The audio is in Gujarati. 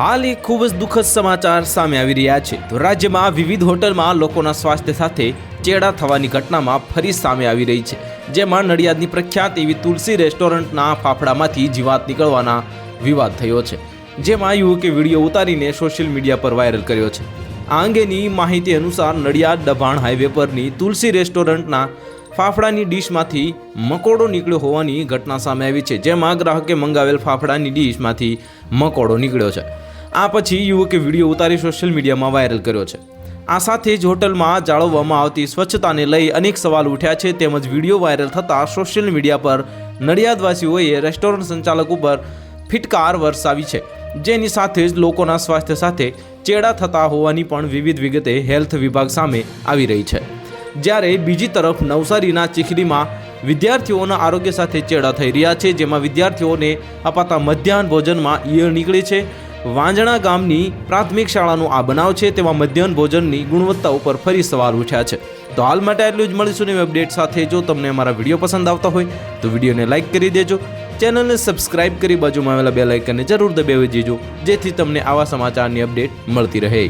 હાલ એક ખૂબ જ દુઃખદ સમાચાર સામે આવી રહ્યા છે. તો રાજ્યમાં વિવિધ હોટલમાં લોકોના સ્વાસ્થ્ય સાથે ચેડા થવાની ઘટનામાં ફરી સામે આવી રહી છે. જેમાં નડિયાદની પ્રખ્યાત એવી તુલસી રેસ્ટોરન્ટના ફાફડામાંથી જીવાત નીકળવાના વિવાદ થયો છે. જેમાં યુવકે વીડિયો ઉતારીને સોશિયલ મીડિયા પર વાયરલ કર્યો છે. આ અંગેની માહિતી અનુસાર નડિયાદ દભાણ હાઈવે પરની તુલસી રેસ્ટોરન્ટના ફાફડાની ડીશમાંથી મકોડો નીકળ્યો હોવાની ઘટના સામે આવી છે. જેમાં ગ્રાહકે મંગાવેલ ફાફડાની ડીશમાંથી મકોડો નીકળ્યો છે. આ પછી યુવકે વીડિયો ઉતારી સોશિયલ મીડિયામાં વાયરલ કર્યો છે. આ સાથે જ હોટલમાં જાળવવામાં આવતી સ્વચ્છતાને લઈ અનેક સવાલ ઉઠ્યા છે તેમજ વીડિયો વાયરલ થતાં સોશિયલ મીડિયા પર નડિયાદવાસીઓએ રેસ્ટોરન્ટ સંચાલક ઉપર ફિટકાર વરસાવી છે. જેની સાથે જ લોકોના સ્વાસ્થ્ય સાથે ચેડા થતા હોવાની પણ વિવિધ વિગતે હેલ્થ વિભાગ સામે આવી રહી છે. જ્યારે બીજી તરફ નવસારીના ચીખલીમાં વિદ્યાર્થીઓના આરોગ્ય સાથે ચેડા થઈ રહ્યા છે, જેમાં વિદ્યાર્થીઓને અપાતા મધ્યાહન ભોજનમાં ઈયળ નીકળે છે. વાંજણા ગામની પ્રાથમિક શાળાનો આ બનાવ છે તેમાં મધ્યાહન ભોજનની ગુણવત્તા ઉપર ફરી સવાલ ઉઠ્યા છે. તો હાલ માટે એટલું જ મળીશું નવી અપડેટ સાથે. જો તમને અમારા વીડિયો પસંદ આવતા હોય, તો વિડીયોને લાઇક કરી દેજો. ચેનલને સબસ્ક્રાઇબ કરી બાજુમાં આવેલા બે લાઇકનને જરૂર દબાવી દેજો, જેથી તમને આવા સમાચારની અપડેટ મળતી રહે.